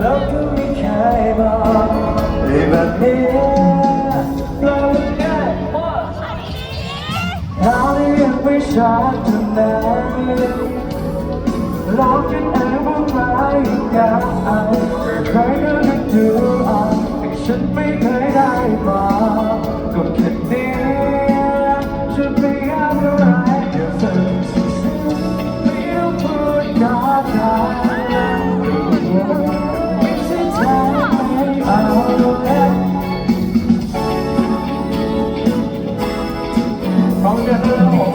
แล้วก็ไม่เคยบอกไอ้แบบนี้เราได้เรายังไม่ชอบตรงไหนลองคิดเองว่าใครกันใครก็จะดูออกแต่ฉันไม่เคยได้บอก ฟังกันแล้วผม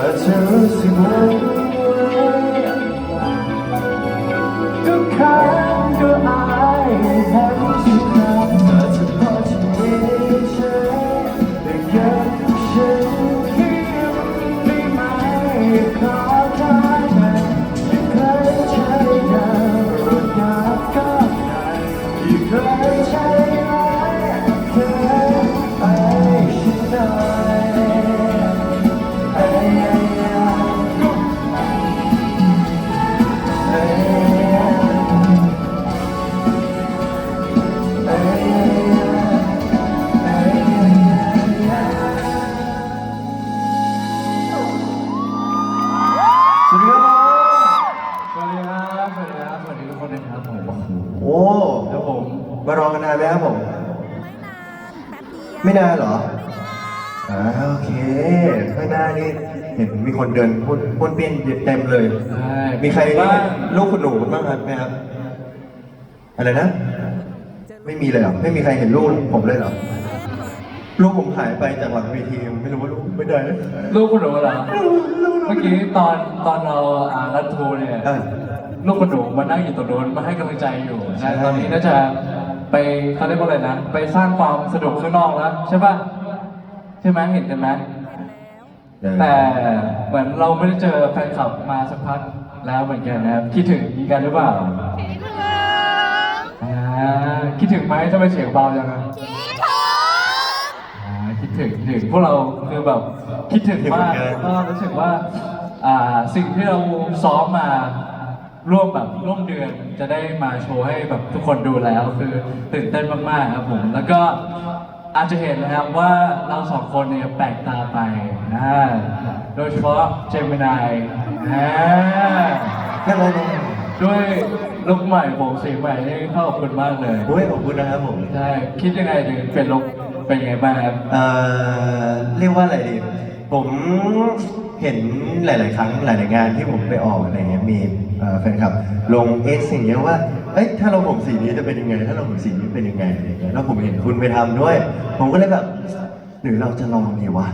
วัสดีนะครับผมคิดถึงทุก ไม่นานแป๊บเดียวไม่นานเหรออ่าโอเคข้างหน้านี่เห็นมีคนเดินพ่นพ่นเปี้ยนเต็มเลย ใช่มีใครบ้างลูกคุณหนูบ้างครับไหมครับ อะไรนะ ไม่มีเลยเหรอ ไม่มีใครเห็นลูกผมเลยเหรอ ลูกผมหายไปจากหลังเวทีไม่รู้ว่าลูกไปไหนลูกคุณหนูเหรอเมื่อกี้ตอนตอนเราอ่านรัฐทูเนี่ย อะ ลูกคุณหนูมานั่งอยู่ตรงโน้นมาให้กำลังใจอยู่ใช่ นะตอนนี้น่าจะ ไปเขาเรียกว่าอะไรนะ ไปสร้างความสะดวกข้างนอกแล้วใช่ป่ะใช่ไหมเห็นกันไหมแต่เหมือนเราไม่ได้เจอแฟนคลับมาสักพักแล้วเหมือนกันนะครับคิดถึงกันหรือเปล่าคิดถึงอ่าคิดถึงไหมทำไมเสียงเบาจังอะคิดถึงอ่าคิดถึงคิดถึงพวกเราคือแบบคิดถึงมากคิดถึงเหมือนกันก็รู้สึกว่าอ่าสิ่งที่เราซ้อมมา ร่วมแบบร่วมเดือนจะได้มาโชว์ให้แบบทุกคนดูแล้วคือตื่นเต้นมากๆครับผมแล้วก็อาจจะเห็นนะครับว่าเราสองคนเนี่ยแปลกตาไปนะโดยเฉพาะเจมินายนะนั่นเลยด้วยลุคใหม่ผมสีใหม่นี่เข้ากับคุณมากเลยโอ้ยขอบคุณนะครับผมใช่คิดยังไงถึงเป็นลุคเป็นยังไงบ้างครับเอ่อเรียกว่าอะไรดีผม เห็นหลาย ๆ ครั้งหลาย ๆ งานที่ผมไปออกอะไรเงี้ยมีเอ่อแฟนคลับ ลงเอ็กซ์อย่างเงี้ยว่าเอ้ยถ้าเราผมสีนี้จะเป็นยังไง ถ้าเราผมสีนี้เป็นยังไงอะไรเงี้ยแล้วผมเห็นคุณไปทำด้วย ผมก็เลยแบบหรือเราจะลองดีวะ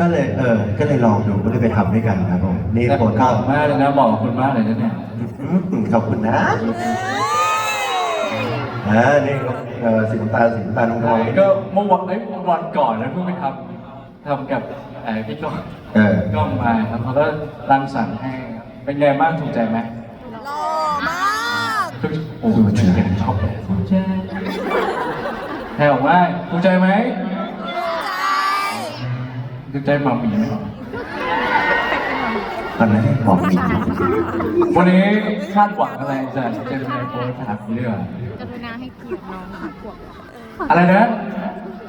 ก็เลยเออก็เลยลองดูก็เลยไปทำด้วยกันครับผมนี่แต่โฟขกัอสบมากเลยนะบอกคุณมากเลยนะเนี่ยขอบคุณนะอ่านี่เออสีน้ำตาลสีน้ำตาลทองๆก็เมื่อวันเอ้ยวันก่อนนะเพิ่งไปทำทำกับ เอ่อพี่ก้องเออก้องมาครับเขาก็รังสรรค์ให้เป็นไงบ้างถูกใจไหมหล่อมากถูกโอ้โหถูกใจชอบเลยถูกใจแถวว่าถูกใจไหมถูกใจหมาหมีไหมอันนั้นหอมจริงวันนี้คาดหวังอะไรจากเจมินายโฟร์ถามเรื่องกรุณาให้เกียรติน้องค่ะพวกอะไรนะ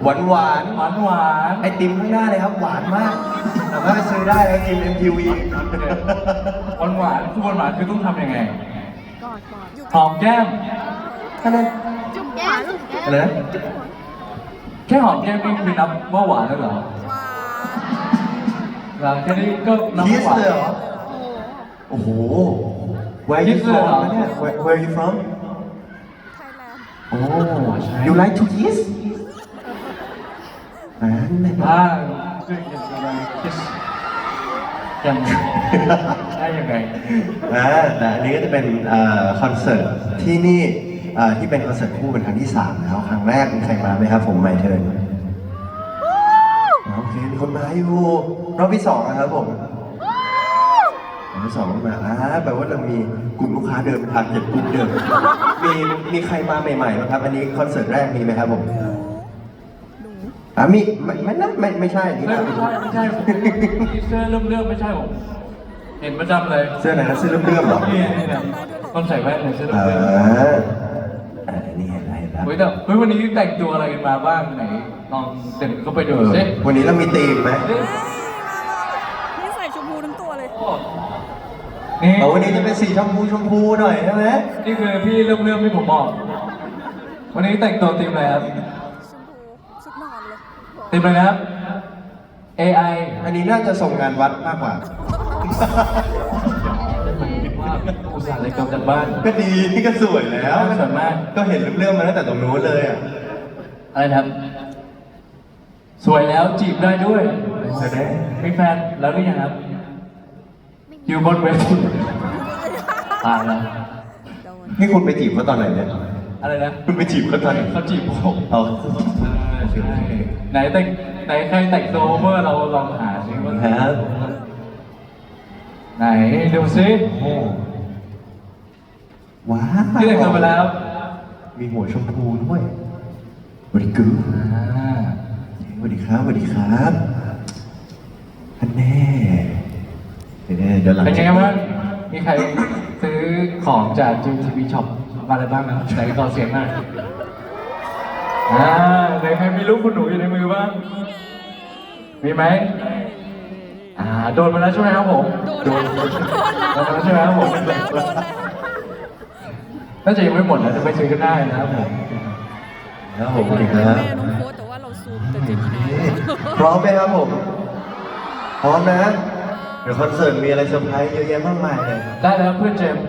หวานหวานหวานหวานไอติมข้างหน้าเลยครับหวานมากสามารถไปซื้อได้ไอติม MTV หวานหวานคือหวานหวานคือต้องทำยังไงกอดกอดหอมแก้มอันนั้นจุ่มแก้มจุ่มแก้มอะไรนะแค่หอมแก้มนี่คือนับว่าหวานแล้วเหรอว้าหลังแค่นี้ก็นับคิว่าสหวานเลยเหรอโอ้โหโอ้โห Where you Kiss เลยเหรอ from เนี่ย Where Where you from ไทยแลนด์โอ้ You like to kiss อ่าไม่มาอ่าคือยังไงคิสยังได้ยังไงอ่าแต่อันนี้ก็จะเป็นเอ่อคอนเสิร์ตที่นี่เอ่อที่เป็นคอนเสิร์ตคู่เป็นครั้งที่สามแล้วครั้งแรกมีใครมาไหมครับ ผมไม่เทิร์นโอเคมีคนมาอยู่รอบที่สองนะครับผมรอบที่สองมาอ่าแปลว่าเรามีกลุ่มลูกค้าเดิมทางเก็บกลุ่มเดิมมีมีใครมาใหม่ๆไหมครับ อันนี้คอนเสิร์ตแรกมีไหมครับผม มีไม่ไม่นะไม่ไม่ใช่อันนี่ไม่ไม่ใช่ไม่ใช่ผมมีเสื้อเลื่อมๆไม่ใช่ผมเห็นประจำเลยเสื้อไหนนะเสื้อเลื่อมๆเหรอนี่นี่นะคนใส่แว่นเลยเสื้ออ่าเลื่อมอ่านี่เห็นแล้วเห็นแล้วๆเฮ้ยแต่เฮ้ยวันนี้แต่งตัวอะไรกันมาบ้างไหนลองเดินเข้าไปดูเออสิวันนี้เรามีธีมไหมเฮ้ยนี่ใส่ชมพูทั้งตัวเลย โอ้นี่เอาวันนี้จะเป็นสีชมพูชมพูหน่อยใช่ไหมนี่คือพี่เลื่อมๆที่ผมบอก วันนี้แต่งตัวธีมอะไรครับ ชมพูชุดนอนเลย ธีมอะไรนะครับ AI อันนี้น่าจะส่งงานวัดมากกว่า ว่าอุตส่าห์เลยกลับจากบ้าน ก็ดีนี่ก็สวยแล้วสวยมาก ก็เห็นเรื่องๆมาตั้งแต่ตรงนู้นเลยอะอะไรนะครับ สวยแล้วจีบได้ด้วยแสดงมีแฟนแล้วหรือยังครับ อยู่บนเวทีตายแล้วโดนนี่คุณไปจีบเขาตอนไหนเนี่ย อะไรนะ คุณไปจีบเขาตอนไหนเขาจีบผม เอา ไหนแต่งไหนใครแต่งตัวเมื่อเราลองหาสิว่าครับไหนดูซิโอ้ว้าวที่แต่งตัวไปแล้ว มีหัวชมพูด้วยสวัสดีกูอ่าสวัสดีครับสวัสดีครับท่านแน่เดี๋ยวเดี๋ยวหลังเป็นยังไงบ้างมีใครซื้อของจาก GTV Shop มาอะไรบ้างนะไหนขอเสียงหน่อย อ่าไหนใครมีลูกคุณหนูอยู่ในมือบ้าง มีไหมอ่าโดนมาแล้วใช่ไหมครับผม โดนแล้วโดนแล้วโดนมาแล้วใช่ไหมครับผมโดนแล้วโดนแล้วน่าจะยังไม่หมดนะจะไปซื้อกันได้นะครับผมครับผมสวัสดีครับแม่น้องโค้ดแต่ว่าเราซูมแต่เจมินายพร้อมไหมครับผม พร้อมนะ เดี๋ยวคอนเสิร์ตมีอะไรเซอร์ไพรส์เยอะแยะมากมายเลย ได้แล้วเพื่อนเจมส์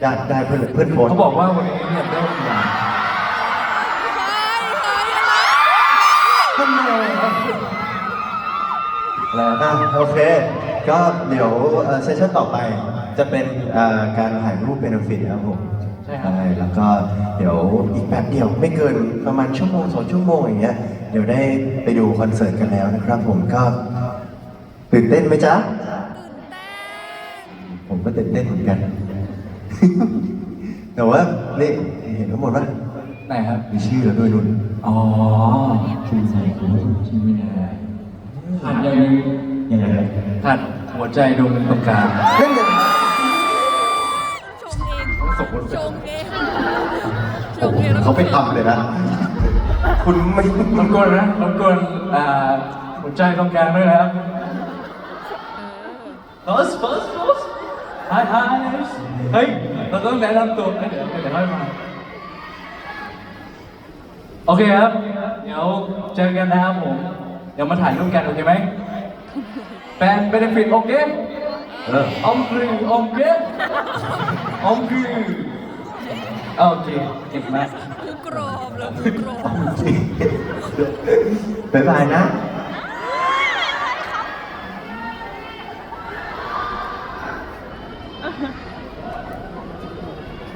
ได้ได้เพื่อนเพื่อนโพสต์เขาบอกว่าวันนี้เนี่ยได้ ทุกอย่างท่านแน่แล้วอะโอเค ก็เดี๋ยวเซสชั่นต่อไปจะเป็นเอ่อการถ่ายรูปเป็นฟิตครับผมใช่ครับ แล้วก็เดี๋ยวอีกแป๊บเดียวไม่เกินประมาณชั่วโมงสองชั่วโมงอย่างเงี้ยเดี๋ยวได้ไปดูคอนเสิร์ตกันแล้วนะครับ ผมก็ตื่นเต้นไหมจ๊ะผมก็ตื่นเต้นเหมือนกัน แต่ว่านี่เห็นทั้งหมดว่า ไหนครับ มีชื่อแล้วด้วยนุ่นอ๋อทีมไหนคุณทีมไม่ได้ขาดยังยังไงขาดหัวใจดวงหนึ่งตรงกลางนั่นไงชงเองสมมติชงเองชงเองแล้วก็เขาไปทำเลยนะ คุณไม่รบกวนนะรบกวนอ่าหัวใจตรงกลางด้วยนะครับ First first first Hi hi เฮ้ยเราต้องแนะนำตัวเอ้ยเดี๋ยวเดี๋ยวค่อยมา โอเคครับ เดี๋ยวเจอกันนะครับผม เดี๋ยวมาถ่ายรูปกันโอเคไหมแฟนเบนฟิตโอเคเอออมคืออมเก็บอมคือโอเคเก่งมากกูกรอบแล้วกูกรอบ บ๊ายบายนะบ